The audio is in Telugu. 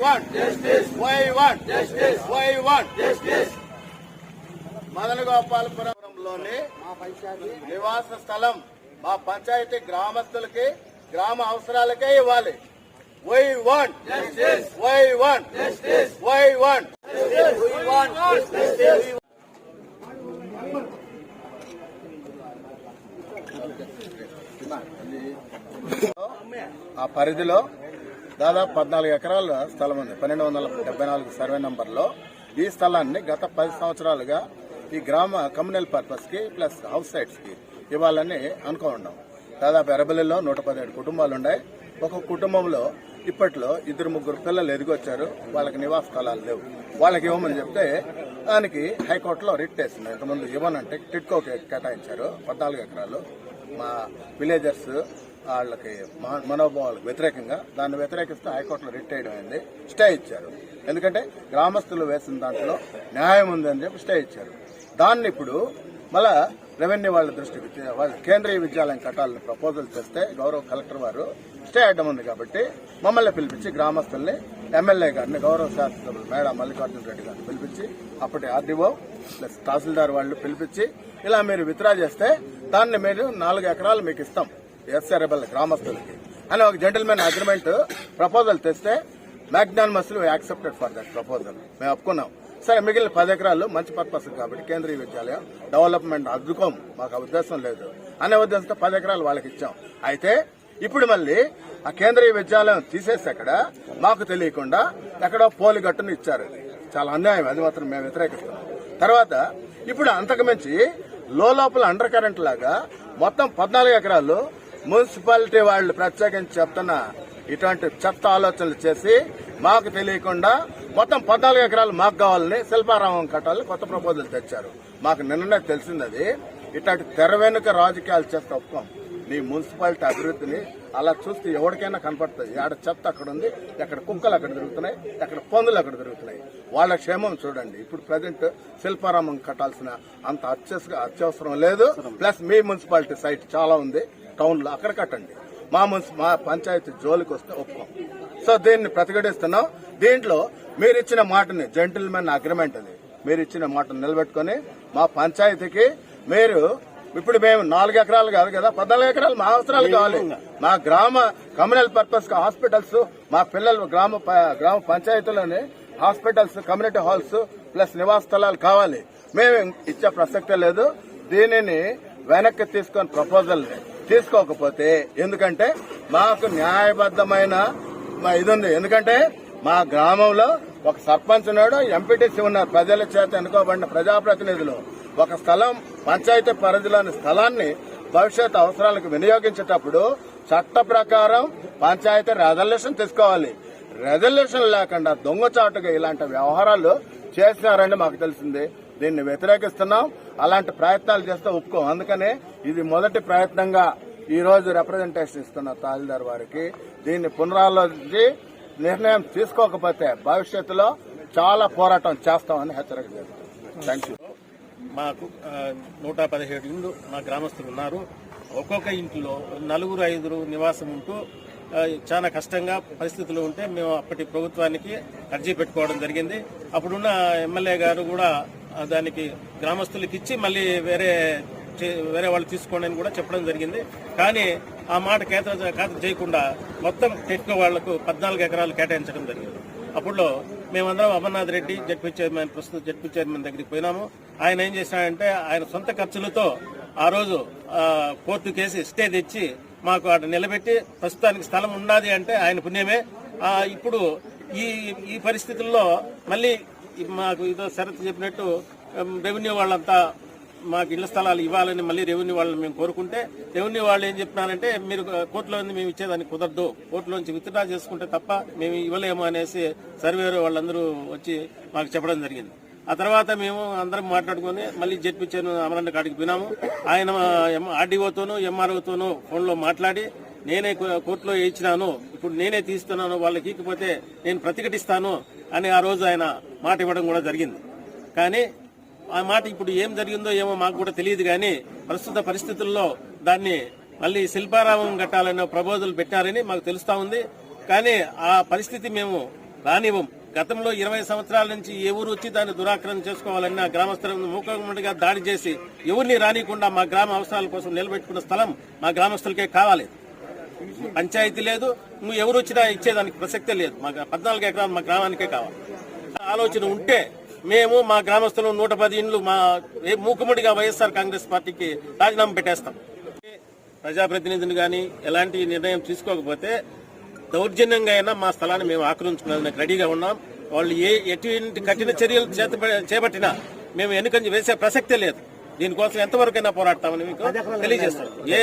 want? Justice. Why want? Justice. Why want? Justice. మదన గోపాలపురంలోని నివాస స్థలం మా పంచాయతీ గ్రామస్తులకి గ్రామ అవసరాలకే ఇవ్వాలి వై వాంట్ వై వాంట్ వై వాంట్ పరిధిలో దాదాపు పద్నాలుగు ఎకరాల స్థలం ఉంది. పన్నెండు వందల డెబ్బై నాలుగు సర్వే నంబర్లో ఈ స్థలాన్ని గత పది సంవత్సరాలుగా ఈ గ్రామ కమ్యూనల్ పర్పస్కి ప్లస్ హౌస్ సైట్స్కి ఇవ్వాలని అనుకోండాం దాదాపు ఎరబలిలో నూట పదిహేడు కుటుంబాలు ఉన్నాయి ఒక కుటుంబంలో ఇప్పట్లో ఇద్దరు ముగ్గురు పిల్లలు ఎదిగొచ్చారు. వాళ్ళకి నివాస స్థలాలు లేవు. వాళ్ళకి ఇవ్వమని చెప్తే దానికి హైకోర్టులో రిట్ వేసింది. ఇంతకుముందు ఇవ్వనంటే టిట్కోకి కేటాయించారు. పద్నాలుగు ఎకరాలు. మా విలేజర్స్ వాళ్ళకి మనోభావాలకు వ్యతిరేకంగా దాన్ని వ్యతిరేకిస్తూ హైకోర్టులో రిట్ చేయడం అయింది. స్టే ఇచ్చారు. ఎందుకంటే గ్రామస్తులు వేసిన దాంట్లో న్యాయం ఉందని చెప్పి స్టే ఇచ్చారు. దాన్ని ఇప్పుడు మళ్ళా రెవెన్యూ వాళ్ళ దృష్టికి వాళ్ళ కేంద్రీయ విద్యాలయం కట్టాలని ప్రపోజల్ చేస్తే గౌరవ కలెక్టర్ వారు స్టే అడ్డం ఉంది కాబట్టి మమ్మల్ని పిలిపించి గ్రామస్తుల్ని ఎమ్మెల్యే గారిని గౌరవ శాసనసభ్యులు మేడం మల్లికార్జున రెడ్డి గారిని పిలిపించి అప్పటి ఆర్డీఓ ప్లస్ తహసీల్దార్ వాళ్ళు పిలిపించి ఇలా మీరు విత్డ్రా చేస్తే దాన్ని మీరు నాలుగు ఎకరాలు మీకు ఇస్తాం. ఎస్ఆర్ఎబల్ గ్రామస్తులకి. అని ఒక జెంటల్మెన్ అగ్రిమెంట్ ప్రపోజల్ తెస్తే magnanimous accepted for that proposal మేము ఒప్పుకున్నాం. సరే మిగిలిన పది ఎకరాలు మంచి పర్పస్ కాబట్టి కేంద్రీయ విద్యాలయం డెవలప్మెంట్ అద్దుకోం మాకు ఆ ఉద్దేశం లేదు. అనే ఉద్దేశంతో పది ఎకరాలు వాళ్ళకి ఇచ్చాం. అయితే ఇప్పుడు మళ్ళీ ఆ కేంద్రీయ విద్యాలయం తీసేసి అక్కడ మాకు తెలియకుండా ఎక్కడో పోలి గట్టును ఇచ్చారు చాలా అన్యాయం. అది మాత్రం మేము వ్యతిరేకిస్తున్నాం. తర్వాత ఇప్పుడు అంతకు మించి లోపల అండర్ కరెంట్ లాగా మొత్తం పద్నాలుగు ఎకరాలు మున్సిపాలిటీ వాళ్ళు ప్రత్యేకించి చెప్తున్న ఇటువంటి చెత్త ఆలోచనలు చేసి మాకు తెలియకుండా మొత్తం పద్నాలుగు ఎకరాలు మాకు కావాలని శిల్పారామం కట్టాలని కొత్త ప్రపోజల్ తెచ్చారు. మాకు నిన్ననే తెలిసింది అది. ఇట్లాంటి తెర వెనుక రాజకీయాలు చేస్తే ఒప్పుకోం. నీ మున్సిపాలిటీ అభివృద్ధిని అలా చూస్తే ఎవరికైనా కనపడుతుంది ఆడ చెత్త అక్కడ ఉంది ఎక్కడ కుక్కలు అక్కడ తిరుగుతున్నాయి ఎక్కడ పందులు అక్కడ తిరుగుతున్నాయి. వాళ్ళ క్షేమం చూడండి. ఇప్పుడు ప్రజెంట్ శిల్పారామం కట్టాల్సిన అంత అత్యవసరం లేదు. ప్లస్ మీ మున్సిపాలిటీ సైట్ చాలా ఉంది. టౌన్లో అక్కడ కట్టండి. మా మున్సి మా పంచాయతీ జోలికి వస్తే ఒప్పుకోం. సో దీన్ని ప్రతిఘటిస్తున్నాం. దీంట్లో మీరు ఇచ్చిన మాటని జెంటిల్మెన్ అగ్రిమెంట్ అది. మీరు ఇచ్చిన మాటను నిలబెట్టుకుని మా పంచాయతీకి మీరు ఇప్పుడు మేము నాలుగు ఎకరాలు కాదు కదా పద్నాలుగు ఎకరాలు మా అవసరాలు కావాలి. మా గ్రామ కమ్యూనల్ పర్పస్ హాస్పిటల్స్ మా పిల్లలు గ్రామ గ్రామ పంచాయతీలోని హాస్పిటల్స్ కమ్యూనిటీ హాల్స్ ప్లస్ నివాస స్థలాలు కావాలి. మేము ఇచ్చే ప్రసక్తే లేదు. దీనిని వెనక్కి తీసుకొని ప్రపోజల్ తీసుకోకపోతే ఎందుకంటే మాకు న్యాయబద్ధమైన ఇది ఉంది. ఎందుకంటే మా గ్రామంలో ఒక సర్పంచ్ ఉన్నాడు ఎంపీటీసీ ఉన్నారు. ప్రజల చేత ఎన్నుకోబడిన ప్రజాప్రతినిధులు. ఒక స్థలం పంచాయతీ పరిధిలోని స్థలాన్ని భవిష్యత్ అవసరాలకు వినియోగించేటప్పుడు చట్ట ప్రకారం పంచాయతీ రెజల్యూషన్ తీసుకోవాలి. రెజల్యూషన్ లేకుండా దొంగచాటుగా ఇలాంటి వ్యవహారాలు చేసినారని మాకు తెలిసింది. దీన్ని వ్యతిరేకిస్తున్నాం. అలాంటి ప్రయత్నాలు చేస్తే ఒప్పుకోం. అందుకనే ఇది మొదటి ప్రయత్నంగా ఈ రోజు రిప్రజెంటేషన్ ఇస్తున్న తహసీల్దార్ వారికి దీన్ని పునరాలోచించి నిర్ణయం తీసుకోకపోతే భవిష్యత్తులో చాలా పోరాటం చేస్తామని హెచ్చరిక చేస్తాం థ్యాంక్ యూ మాకు నూట పదిహేడు ఇండ్లు మా గ్రామస్తులు ఉన్నారు. ఒక్కొక్క ఇంట్లో నలుగురు ఐదుగురు నివాసం ఉంటూ చాలా కష్టంగా పరిస్థితులు ఉంటే మేము అప్పటి ప్రభుత్వానికి అర్జీ పెట్టుకోవడం జరిగింది. అప్పుడున్న ఎమ్మెల్యే గారు కూడా దానికి గ్రామస్తులకు ఇచ్చి మళ్ళీ వేరే చే- వేరే వాళ్ళు తీసుకోండి అని కూడా చెప్పడం జరిగింది. కానీ ఆ మాట కేత ఖాతరు చేయకుండా మొత్తం టెట్కో వాళ్ళకు పద్నాలుగు ఎకరాలు కేటాయించడం జరిగింది. అప్పుడు మేమందరం అమర్నాథ్ రెడ్డి జడ్పీ చైర్మన్ ప్రస్తుత జడ్పీ చైర్మన్ దగ్గరికి పోయినాము. ఆయన ఏం చేశాడంటే ఆయన సొంత ఖర్చులతో ఆ రోజు కోర్టు కేసు స్టే తెచ్చి మాకు అక్కడ నిలబెట్టి ప్రస్తుతానికి స్థలం ఉన్నది అంటే ఆయన పుణ్యమే. ఇప్పుడు ఈ ఈ పరిస్థితుల్లో మళ్ళీ మాకు ఇదో షరతు చెప్పినట్టు రెవెన్యూ వాళ్ళంతా మాకు ఇళ్ళ స్థలాలు ఇవ్వాలని మళ్ళీ రెవెన్యూ వాళ్ళని మేము కోరుకుంటే రెవెన్యూ వాళ్ళు ఏం చెప్పినారంటే మీరు కోర్టులో మేము ఇచ్చేదానికి కుదరదు. కోర్టులోంచి విత్డ్రా చేసుకుంటే తప్ప మేము ఇవ్వలేము అనేసి సర్వేరు వాళ్ళందరూ వచ్చి మాకు చెప్పడం జరిగింది. ఆ తర్వాత మేము అందరం మాట్లాడుకొని మళ్ళీ జడ్పించాను అమరన్న కాడికి పోయినాము. ఆయన ఆర్డీఓతోనూ ఎంఆర్ఓతోనూ ఫోన్లో మాట్లాడి నేనే కోర్టులో ఇచ్చినాను ఇప్పుడు నేనే తీస్తున్నాను వాళ్ళకి ఇకపోతే నేను ప్రతిఘటిస్తాను అని ఆ రోజు ఆయన మాట ఇవ్వడం కూడా జరిగింది. కానీ ఆ మాట ఇప్పుడు ఏం జరిగిందో ఏమో మాకు కూడా తెలియదు కానీ ప్రస్తుత పరిస్థితుల్లో దాన్ని మళ్ళీ శిల్పారామం కట్టాలనే ప్రబోధులు పెట్టారని మాకు తెలుస్తా ఉంది. కానీ ఆ పరిస్థితి మేము రానివ్వం. గతంలో ఇరవై సంవత్సరాల నుంచి ఏ ఊరు వచ్చి దాన్ని దురాక్రమణ చేసుకోవాలని ఆ గ్రామస్తులను మూకమ్మడిగా దాడి చేసి ఎవరిని రానికుండా మా గ్రామ అవసరాల కోసం నిలబెట్టుకున్న స్థలం మా గ్రామస్తులకే కావాలి. పంచాయతీ లేదు నువ్వు ఎవరు వచ్చినా ఇచ్చేదానికి ప్రసక్తే లేదు. మా పద్నాలుగు ఎకరాలు మా గ్రామానికే కావాలి. ఆలోచన ఉంటే మేము మా గ్రామస్తులు నూట పది ఇండ్లు మా ఏ వైఎస్ఆర్ కాంగ్రెస్ పార్టీకి రాజీనామా పెట్టేస్తాం. ప్రజాప్రతినిధులు కానీ ఎలాంటి నిర్ణయం తీసుకోకపోతే దౌర్జన్యంగా అయినా మా స్థలాన్ని మేము ఆక్రమించుకునేందుకు రెడీగా ఉన్నాం. వాళ్ళు ఏ ఎటువంటి కఠిన చర్యలు చేపట్టినా మేము ఎన్నికలు వేసే ప్రసక్తే లేదు. దీనికోసం ఎంతవరకైనా పోరాడతామని మీకు తెలియజేస్తాం. ఏ